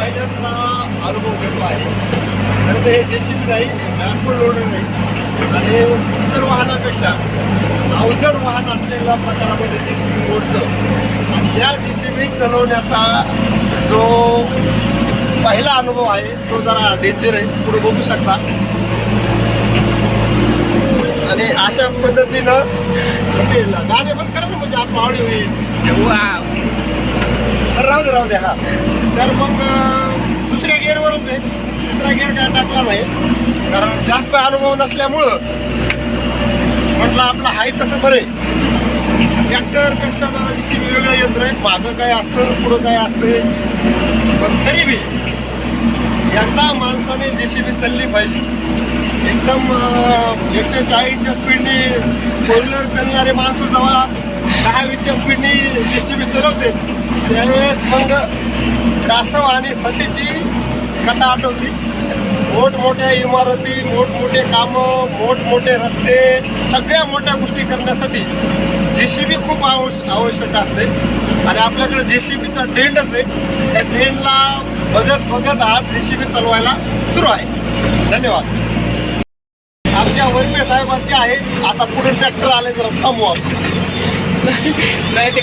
महिन्यातला अनुभव घेतो आहे. तर हे जे सी बी नाही बॅम्बू लोडर नाही आणि इतर वाहनापेक्षा अवजड वाहन असलेल्या प्रकारामध्ये जे सी बी ओढतं आणि या जे सी बी चालवण्याचा जो पहिला अनुभव आहे तो जरा डेंजर आहे. पुढे बघू शकता. आणि अशा पद्धतीनं ते गाणे बंद करा ना म्हणजे आपण आवडी होईल राहू दे राहू दे हा. तर मग दुसऱ्या गिअरवरच आहे. तिसरा गिअर काय टाकला नाही. कारण जास्त अनुभव नसल्यामुळं म्हटलं आपलं आहे तसं बरं आहे. ट्रॅक्टरपेक्षा जरा दिशी वेगळं यंत्र आहे. मागं काय असतं पुढं काय असतं पण तरी बी यंदा माणसाने जे सी बी चालली पाहिजे. एकदम एकशे चाळीसच्या स्पीडनी फोर व्हीलर चालणारे माणसं जेव्हा दहा वीसच्या जे सी बी चालवते त्यावेळेस मग कासव आणि ससेची कथा आठवती मोठमोठ्या इमारती मोठमोठे कामं मोठमोठे रस्ते सगळ्या मोठ्या गोष्टी करण्यासाठी जे सी बी खूप आवश्यक आवश्यक असते. आणि आपल्याकडे जे सी बीचा ट्रेंडच आहे. त्या ट्रेंडला बघत बघत आज जे सी बी चालवायला सुरू आहे. धन्यवाद. आमच्या वरपे साहेबांची आहे. आता पुढे ट्रॅक्टर आले जरा थांबवा. नाही ते